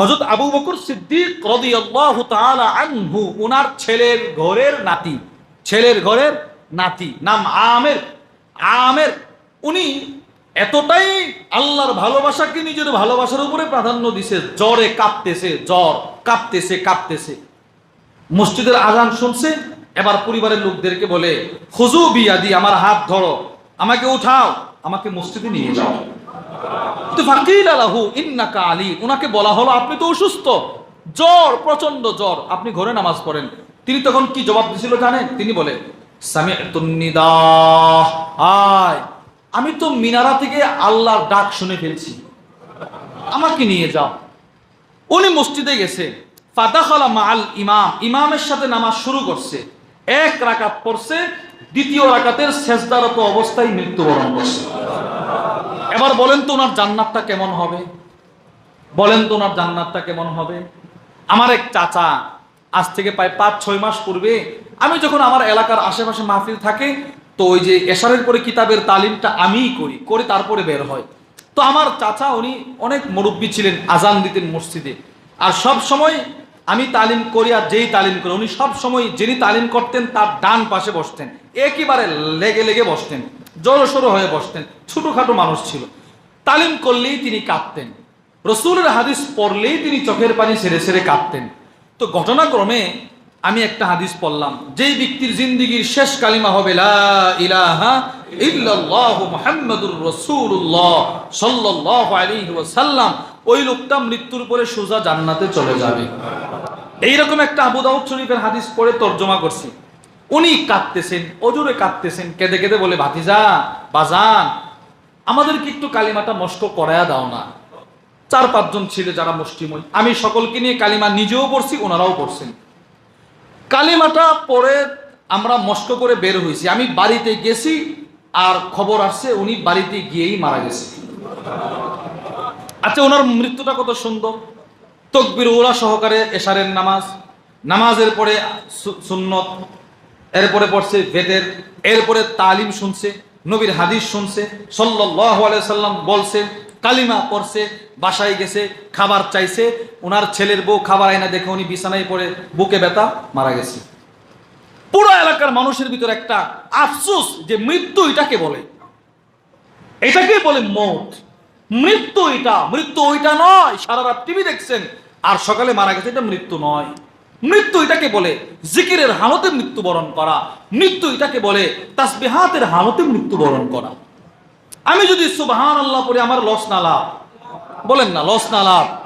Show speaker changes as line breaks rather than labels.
হযরত আবু বকর সিদ্দিক আনহু ওনার ছেলের ঘরের নাতি, ছেলের ঘরের নাতি, নাম আমের আমের, উনি এতটাই আল্লাহর ভালোবাসাকে নিজের ভালোবাসার উপরে প্রাধান্য দিছে, জ্বরে কাঁপতেছে, জ্বর কাঁপতেছে কাঁপতেছে। মসজিদের আজান শুনছে, এবার পরিবারের লোকদেরকে বলে খুজু বিয়াদি, আমার হাত ধরো, আমাকে উঠাও, আমাকে মসজিদে নিয়ে যাও। ওনাকে বলা হলো, আপনি তো অসুস্থ। জ্বর প্রচণ্ড জ্বর। আপনি ঘরে নামাজ পড়েন। তিনি তখন কি জবাব দিছিল জানেন? তিনি বলে আমি তো মিনারা থেকে আল্লাহর ডাক শুনে ফেলছি। আমাকে নিয়ে যাও। উনি মসজিদে গেছে। ফাদাখালা মাল ইমাম। ইমামের সাথে নামাজ শুরু করছে। এক রাকাত পড়ছে, দ্বিতীয় রাকাতের শেষদারত অবস্থায় মৃত্যুবরণ করছে। এবার বলেন তো ওনার জান্নাতটা কেমন হবে? বলেন তো ওনার জান্নাতটা কেমন হবে? আমার এক চাচা আজ থেকে প্রায় পাঁচ, ছয় মাস পূর্বে আমি যখন আমার এলাকার আশেপাশে মাহফিল থাকে, তো ওই যে এশারের পরে কিতাবের তালিমটা আমিই করি, করে তারপরে বের হয়। তো আমার চাচা উনি অনেক মুরব্বী ছিলেন, আজান দিতেন মসজিদে। আর সব সময় আমি তালিম করি আর যেই তালিম করি, উনি সব সময় যিনি তালিম করতেন তার ডান পাশে বসতেন, একেবারে লেগে লেগে বসতেন। জড়সড়ো হয়ে বসতেন। ছোটখাটো মানুষ ছিল। তালিম করলেই তিনি কাঁদতেন। রসুলের হাদিস পড়লেই তিনি চোখের পানি সেরে সেরে কাঁদতেন। তো ঘটনাক্রমে আমি একটা হাদিস পড়লাম। যেই ব্যক্তির জিন্দিগির শেষ কালিমা হবে ওই লোকটা মৃত্যুর পরে সোজা জান্নাতে চলে যাবে। এইরকম একটা আবু দাউদ শরীফের হাদিস পড়ে তর্জমা করছি। উনি কাঁদতেছেন, অজুরে কাঁদতেছেন, কেঁদে কেঁদে বলে, ভাতিজা, বাজান, আমাদেরকে একটু কালিমাটা মস্ক করায়া দাও না। চার, পাঁচজন ছিল যারা মুষ্টিময় আমি সকলকে নিয়ে কালিমা নিজেও পড়ছি, ওনারাও পড়ছেন। কালিমাটা পরে আমরা মস্ক করে বের হয়েছি। আমি বাড়িতে গেছি, আর খবর আসছে, উনি বাড়িতে গিয়েই মারা গেছে। আচ্ছা ওনার মৃত্যুটা কত সুন্দর। তকবির ওলা সহকারে এশারের নামাজ, নামাজের পরে সুন্নত এরপরে পড়ছে বেদের, এরপরে তালিম শুনছে, নবীর হাদিস শুনছে আলাইহি সাল্লাম বলছে, কালিমা পড়ছে, বাসায় গেছে, খাবার চাইছে ওনার ছেলের বউ খাবার আয়না দেখে উনি বিছানায় পড়ে বুকে ব্যথা, মারা গেছে। পুরো এলাকার মানুষের ভিতর একটা আফসোস যে মৃত্যু এটাকে বলে। এটাকে বলে মত। মৃত্যু এটা, মৃত্যু ওইটা নয় সারা রাত টিভি দেখছেন, আর সকালে মারা গেছে, এটা মৃত্যু নয়। মৃত্যু এটাকে বলে জিকিরের হালতে মৃত্যুবরণ করা। মৃত্যু এটাকে বলে তাসবিহাতের হালতে মৃত্যুবরণ করা। আমি যদি সুবাহ আল্লাহ পরে আমার লস না লাভ। বলেন না, লস না লাভ।